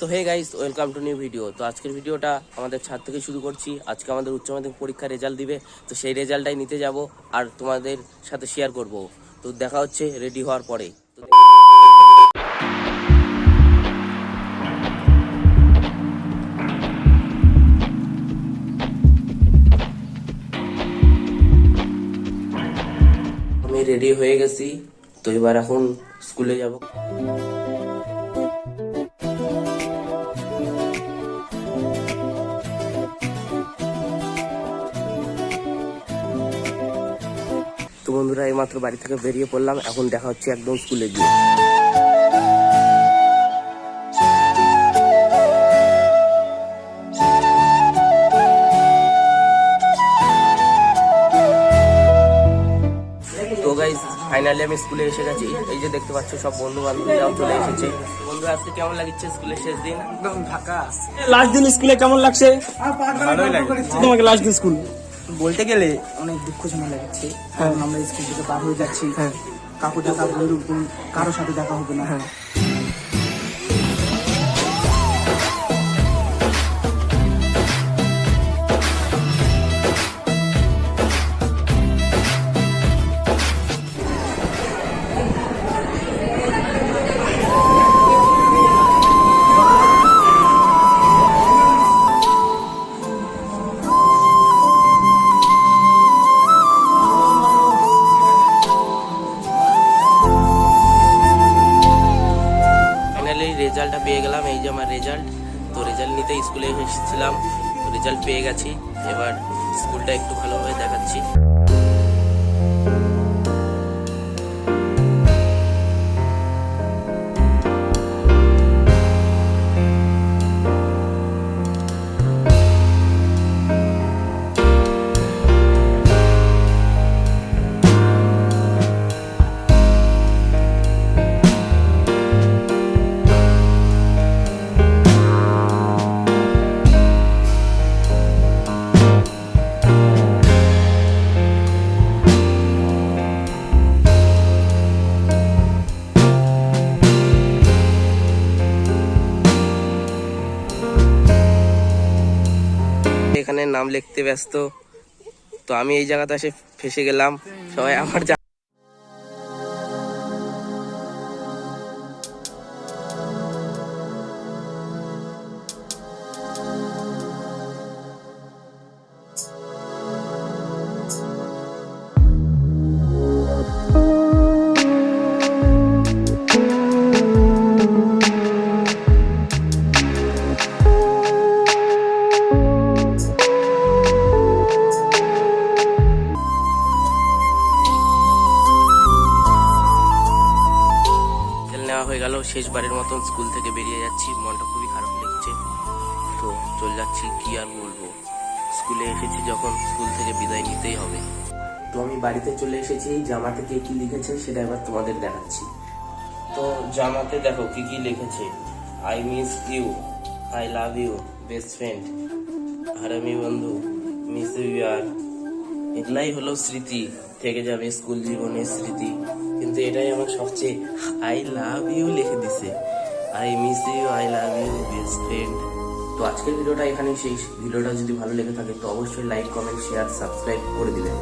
তো hey guys welcome to new video তো আজকের ভিডিওটা আমাদের ছাদ থেকে শুরু করছি। আজকে আমাদের উচ্চ মাধ্যমিক পরীক্ষার রেজাল্ট দিবে। তো সেই রেজাল্টটাই নিতে যাব আর তোমাদের সাথে শেয়ার করব। তো দেখা হচ্ছে রেডি হওয়ার পরে আমি রেডি হয়ে গেছি। তো এবার এখন স্কুলে যাব। তো বন্ধুরা এইমাত্র বাড়ি থেকে বেরিয়ে পড়লাম। এখন দেখা হচ্ছে একদম স্কুলে গিয়ে। তো গাইজ ফাইনালি আমি স্কুলে এসে গেছি। এই যে দেখতে পাচ্ছ সব বন্ধু বান্ধবীরাও চলে এসেছে। বন্ধু আজকে কেমন লাগছে স্কুলের শেষ দিন? লাস্ট দিন স্কুলে কেমন লাগছে? ভালোই লাগে তোমাকে লাস্ট দিন স্কুল বলতে গেলে অনেক দুঃখ দুঃখজনক লাগছে। কারণ আমরা স্কুল থেকে পার হয়ে যাচ্ছি। কাকু দেখা বন্ধু কারোর সাথে দেখা হবে না। রেজাল্টটা পেয়ে গেলাম, এই যে আমার রেজাল্ট। তো রেজাল্ট নিতে স্কুলে এসেছিলাম রেজাল্ট পেয়ে গেছি। এবার স্কুলটা একটু ভালোভাবে দেখাচ্ছি। এখানে নাম লিখতে ব্যস্ত। তো আমি এই জায়গাতে এসে ফেসে গেলাম। সবাই আমার হয়ে গেল। শেষবারের মতন স্কুল থেকে বেরিয়ে যাচ্ছি। মনটা খুবই খারাপ লাগছে। তো চলে যাচ্ছি, কি আর বলব? স্কুলে এসেছি যখন, স্কুল থেকে বিদায় নিতেই হবে। তো আমি বাড়িতে চলে এসেছি। জামাতে কে কি লিখেছে সেটা এবার তোমাদের দেখাচ্ছি। তো জামাতে দেখো কি কি লিখেছে। I miss you I love you best friend হারামি বন্ধু মিস ইউ আর এগুলাই হলো স্মৃতি, থেকে যাবে স্কুল জীবনের স্মৃতি। কিন্তু এটাই আমার সবচেয়ে আই লাভ ইউ লিখে দিছে। I miss you I love you best friend তো আজকের ভিডিওটা এখানেই শেষ। ভিডিওটা যদি ভালো লেগে থাকে তো অবশ্যই লাইক কমেন্ট শেয়ার সাবস্ক্রাইব করে দিবেন।